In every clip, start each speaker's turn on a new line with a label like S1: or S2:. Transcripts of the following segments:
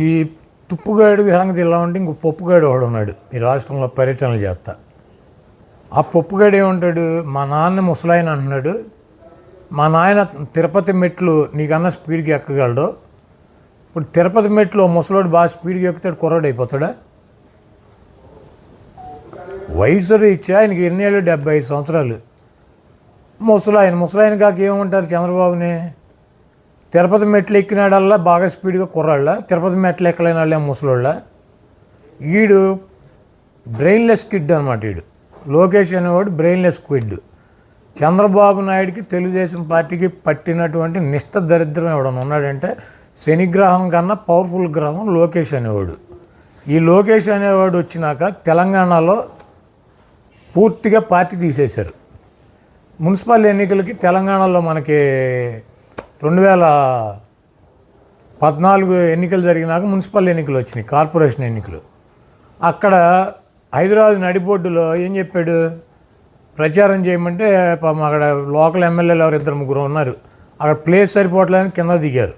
S1: ఈ తుప్పుగాడు సంగతి ఇలా ఉంటే ఇంకో పప్పుగాడు వాడు ఉన్నాడు. ఈ రాష్ట్రంలో పర్యటనలు చేస్తా. ఆ పప్పుగాడు ఏమంటాడు? మా నాన్న ముసలాయన అంటున్నాడు. మా నాయన తిరుపతి మెట్లు నీకన్నా స్పీడ్కి ఎక్కగలడు? ఇప్పుడు తిరుపతి మెట్లు ముసలోడు బాగా స్పీడ్కి ఎక్కుతాడు కుర్రాడు అయిపోతాడా? వయసు రీత్యా ఆయనకి ఎన్ని ఏళ్ళు డెబ్బై ఐదు సంవత్సరాలు. ముసలాయన ముసలాయన కాక ఏమంటారు చంద్రబాబుని? తిరుపతి మెట్లు ఎక్కినాడల్లా బాగా స్పీడ్గా కుర్రాళ్ళ. తిరుపతి మెట్లు ఎక్కలేని వాళ్ళే ముసలోళ్ళ. ఈడు బ్రెయిన్లెస్ కిడ్ అనమాట ఈడు. లోకేష్ అనేవాడు బ్రెయిన్లెస్ క్విడ్ చంద్రబాబు నాయుడికి తెలుగుదేశం పార్టీకి పట్టినటువంటి నిష్ఠ దరిద్రం ఎవడన్నా ఉన్నాడంటే శనిగ్రహం కన్నా పవర్ఫుల్ గ్రహం లోకేష్ అనేవాడు. ఈ లోకేష్ అనేవాడు వచ్చినాక తెలంగాణలో పూర్తిగా పార్టీ తీసేశారు. మున్సిపల్ ఎన్నికలకి తెలంగాణలో మనకి రెండు వేల పద్నాలుగు ఎన్నికలు జరిగినాక మున్సిపల్ ఎన్నికలు వచ్చినాయి కార్పొరేషన్ ఎన్నికలు. అక్కడ హైదరాబాద్ నడిబొడ్డులో ఏం చెప్పాడు? ప్రచారం చేయమంటే పాపం అక్కడ లోకల్ ఎమ్మెల్యేలు ఎవరు ఇద్దరు ముగ్గురు ఉన్నారు. అక్కడ ప్లేస్ సరిపోవట్లేదని కింద దిగారు.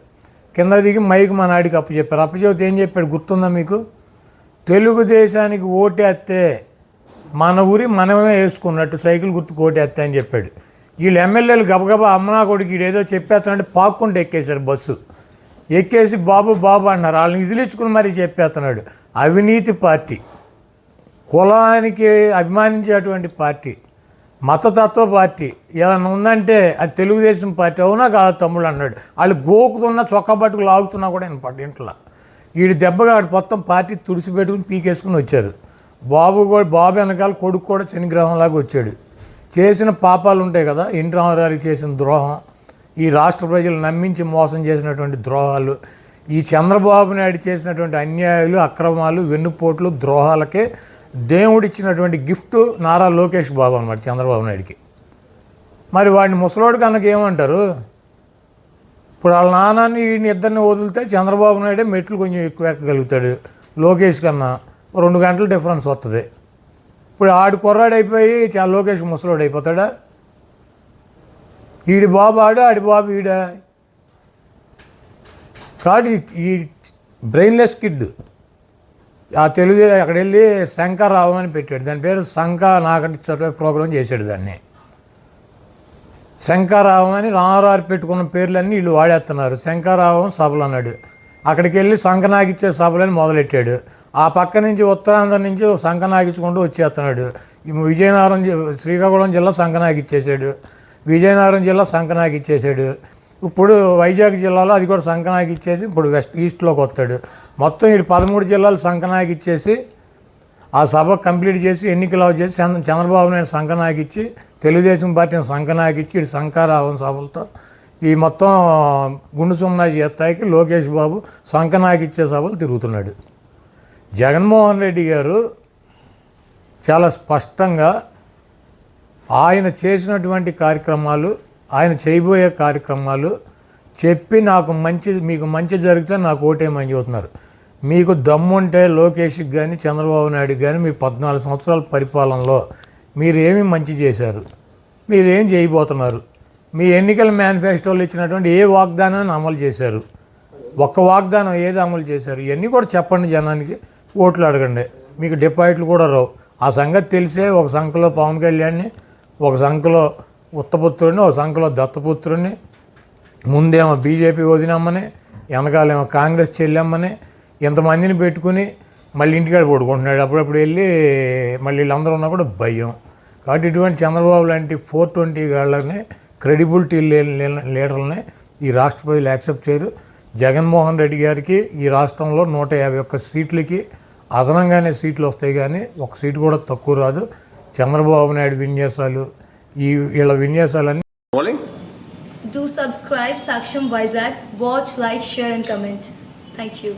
S1: కింద దిగి మైక్ మా నాడికి అప్పు చెప్పారు అప్పచెప్తే ఏం చెప్పాడు గుర్తుందా మీకు? తెలుగుదేశానికి ఓటేస్తే మన ఊరి మనమే వేసుకున్నట్టు సైకిల్ గుర్తు ఓటేస్తే అని చెప్పాడు. వీళ్ళు ఎమ్మెల్యేలు గబగబా అమ్మనా కొడుకు ఏదో చెప్పేస్తానంటే పాక్కుంటూ ఎక్కేశారు బస్సు. ఎక్కేసి బాబు బాబు అన్నారు. వాళ్ళని ఇదిలించుకుని మరీ చెప్పేస్తున్నాడు. అవినీతి పార్టీ. కులానికి అభిమానించేటువంటి పార్టీ. మతతత్వ పార్టీ. ఏదైనా ఉందంటే అది తెలుగుదేశం పార్టీ. అవునా కాదు తమ్ముడు అన్నాడు. వాళ్ళు గోకుతున్న చొక్కా పట్టుకు లాగుతున్నా కూడా నేను ఇంట్లో. వీడి దెబ్బగా వాడు మొత్తం పార్టీ తుడిచిపెట్టుకుని పీకేసుకుని వచ్చారు. బాబు కూడా బాబు వెనకాల కొడుకు కూడా శనిగ్రహంలాగా వచ్చాడు. చేసిన పాపాలు ఉంటాయి కదా ఎన్టీ రామారావుకి చేసిన ద్రోహం ఈ రాష్ట్ర ప్రజలు నమ్మించి మోసం చేసినటువంటి ద్రోహాలు ఈ చంద్రబాబు నాయుడు చేసినటువంటి అన్యాయాలు అక్రమాలు వెన్నుపోట్లు ద్రోహాలకే దేవుడిచ్చినటువంటి గిఫ్ట్ నారా లోకేష్ బాబు అనమాట చంద్రబాబు నాయుడికి. మరి వాడిని ముసలోడు కనుక ఏమంటారు? ఇప్పుడు వాళ్ళ నాన్నని వీడిని ఇద్దరిని వదిలితే చంద్రబాబు నాయుడే మెట్లు కొంచెం ఎక్కువ ఎక్కగలుగుతాడు. లోకేష్ కన్నా రెండు గంటల డిఫరెన్స్ వస్తుంది ఇప్పుడు ఆడు కుర్రాడు అయిపోయి లోకేష్ ముసలోడు అయిపోతాడా? ఈడి బాబు ఆడు ఆడి బాబు ఈడా? కాదు ఈ- బ్రెయిన్లెస్ కిడ్. ఆ తెలుగు అక్కడ వెళ్ళి శంకర్రావు అని పెట్టాడు. దాని పేరు శంక నాకంటి చదివే ప్రోగ్రాం చేశాడు దాన్ని. శంకరావం అని రామారావు పెట్టుకున్న పేర్లన్నీ వీళ్ళు వాడేస్తున్నారు. శంకరావం సభలు అన్నాడు. అక్కడికి వెళ్ళి సంకనాగిచ్చే సభలని మొదలెట్టాడు. ఆ పక్క నుంచి ఉత్తరాంధ్ర నుంచి సంకనాగించుకుంటూ వచ్చేస్తున్నాడు. విజయనగరం శ్రీకాకుళం జిల్లా సంకనాగిచ్చేసాడు. విజయనగరం జిల్లా సంకనాగిచ్చేసాడు. ఇప్పుడు వైజాగ్ జిల్లాలో అది కూడా సంకనాగిచ్చేసి ఇప్పుడు వెస్ట్ ఈస్ట్లోకి వస్తాడు. మొత్తం ఈ పదమూడు జిల్లాలు సంకనాగిచ్చేసి ఆ సభ కంప్లీట్ చేసి ఎన్నికలు అవి చేసి చంద్రబాబు నాయుడు సంకనాగిచ్చి తెలుగుదేశం పార్టీని సంకనాగిచ్చి ఇటు సంకారావం సభలతో ఈ మొత్తం గుండు సున్నా చేస్తాయికి లోకేష్ బాబు సంకనాగిచ్చే సభలు తిరుగుతున్నాడు. జగన్మోహన్ రెడ్డి గారు చాలా స్పష్టంగా ఆయన చేసినటువంటి కార్యక్రమాలు ఆయన చేయబోయే కార్యక్రమాలు చెప్పి నాకు మంచి మీకు మంచి జరిగితే నాకు ఓటేమని చెబుతున్నారు. మీకు దమ్ముంటే లోకేష్కి కానీ చంద్రబాబు నాయుడుకి కానీ మీ పద్నాలుగు సంవత్సరాల పరిపాలనలో మీరేమి మంచి చేశారు? మీరేం చేయబోతున్నారు? మీ ఎన్నికల మేనిఫెస్టోలు ఇచ్చినటువంటి ఏ వాగ్దానాన్ని అమలు చేశారు? ఒక్క వాగ్దానం ఏది అమలు చేశారు? ఇవన్నీ కూడా చెప్పండి జనానికి. ఓట్లు అడగండి. మీకు డిపాజిట్లు కూడా రావు. ఆ సంగతి తెలిసే ఒక సంఖలో పవన్ కళ్యాణ్ని ఒక సంఖలో ఉత్తపుత్రుడిని ఒక సంఖలో దత్తపుత్రుడిని ముందేమో బీజేపీ వదినమ్మని వెనకాలేమో కాంగ్రెస్ చెల్లెమ్మని ఇంతమందిని పెట్టుకుని మళ్ళీ ఇంటికాడ పడుకుంటున్నాడు. అప్పుడప్పుడు వెళ్ళి మళ్ళీ వీళ్ళందరూ ఉన్నా కూడా భయం. కాబట్టి ఇటువంటి చంద్రబాబు లాంటి ఫోర్ ట్వంటీ గాళ్ళని క్రెడిబిలిటీ లీడర్లని ఈ రాష్ట్ర ప్రజలు యాక్సెప్ట్ చేయరు. జగన్మోహన్ రెడ్డి గారికి ఈ రాష్ట్రంలో నూట యాభై ఒక్క సీట్లకి అదనంగానే సీట్లు వస్తాయి కానీ ఒక సీటు కూడా తక్కువ రాదు చంద్రబాబు నాయుడు విన్యాసాలు ఈ వీళ్ళ విన్యాసాలన్నీ.
S2: Do subscribe Saksham Vizag. Watch, like, share, and comment. Thank you.